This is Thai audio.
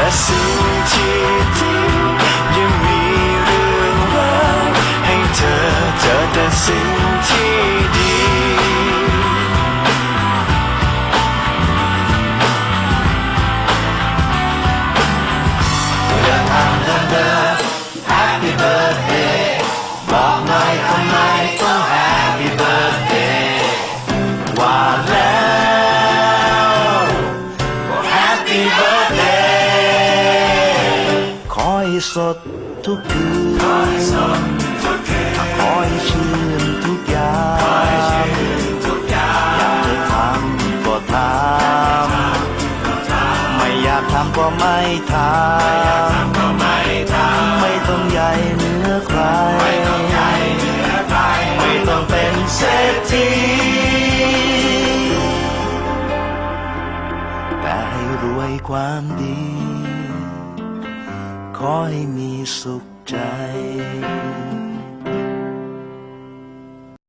แต่สิ่งที่ดียังมีเรื่องรักให้เธอเจอแต่สิ่งที่ดี Happy birthday บอกหน่อยทำไมต้อง Happy birthday ว่าแล้ว Happy birthday สดทุกคืนขอให้สดทุกคืนขอให้ชื่นทุกอย่างขอให้ชื่นทุกอย่างอยากจะทำก็ทำไม่อยากทำก็ไม่ทำไม่ต้องใหญ่เหนือใคร ไม่ต้องใหญ่เหนือใครไม่ต้องเป็นเศรษฐีแต่ให้รวยความดี ขอให้มีสุขใจ